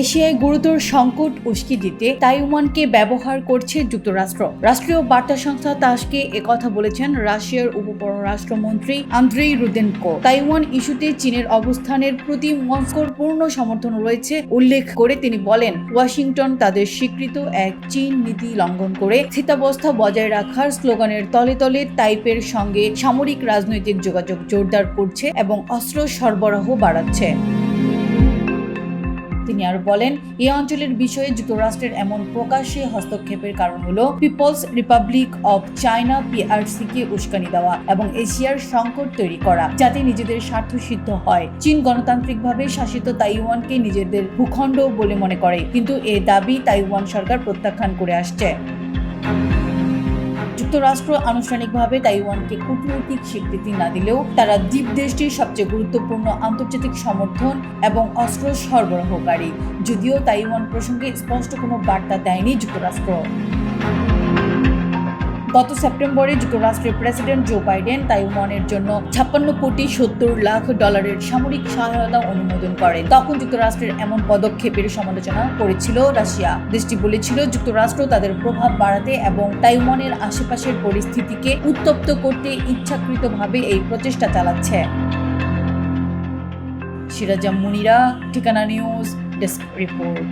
এশিয়ায় গুরুতর সংকট উস্কি দিতে তাইওয়ানকে ব্যবহার করছে যুক্তরাষ্ট্র। রাষ্ট্রীয় বার্তা সংস্থা তাসকে একথা বলেছেন রাশিয়ার উপপররাষ্ট্রমন্ত্রী আন্দ্রেই রুদেনকো। তাইওয়ান ইস্যুতে চীনের অবস্থানের প্রতি মস্কোর পূর্ণ সমর্থন রয়েছে উল্লেখ করে তিনি বলেন, ওয়াশিংটন তাদের স্বীকৃত এক চীন নীতি লঙ্ঘন করে স্থিতাবস্থা বজায় রাখার স্লোগানের তলে তলে তাইপের সঙ্গে সামরিক রাজনৈতিক যোগাযোগ জোরদার করছে এবং অস্ত্র সরবরাহ বাড়াচ্ছে। তিনি আরও বলেন এই অঞ্চলের বিষয়ে যুক্তরাষ্ট্রের এমন প্রকাশ্যে হস্তক্ষেপের কারণ হল people's republic of China PRC কে উস্কানি দেওয়া এবং এশিয়ার সংকট তৈরি করা, যাতে নিজেদের স্বার্থ সিদ্ধ হয়। চীন গণতান্ত্রিকভাবে শাসিত তাইওয়ানকে নিজেদের ভূখণ্ড বলে মনে করে, কিন্তু এ দাবি তাইওয়ান সরকার প্রত্যাখ্যান করে আসছে। যুক্তরাষ্ট্র আনুষ্ঠানিকভাবে তাইওয়ানকে কূটনৈতিক স্বীকৃতি না দিলেও তারা দ্বীপ দেশটির সবচেয়ে গুরুত্বপূর্ণ আন্তর্জাতিক সমর্থন এবং অস্ত্র সরবরাহকারী, যদিও তাইওয়ান প্রসঙ্গে স্পষ্ট কোনো বার্তা দেয়নি যুক্তরাষ্ট্র। গত সেপ্টেম্বরে যুক্তরাষ্ট্রের প্রেসিডেন্ট জো বাইডেন তাইওয়ানের জন্য ছাপ্পান্ন কোটি সত্তর লাখ ডলারের সামরিক সহায়তা অনুমোদন করেন। তখন যুক্তরাষ্ট্রের এমন পদক্ষেপের সমালোচনা করেছিল রাশিয়া। দেশটি বলেছিল যুক্তরাষ্ট্র তাদের প্রভাব বাড়াতে এবং তাইওয়ানের আশেপাশের পরিস্থিতিকে উত্তপ্ত করতে ইচ্ছাকৃতভাবে এই প্রচেষ্টা চালাচ্ছে। সিরাজা মুনিরা, ঠিকানা নিউজ, ডেস্ক রিপোর্ট।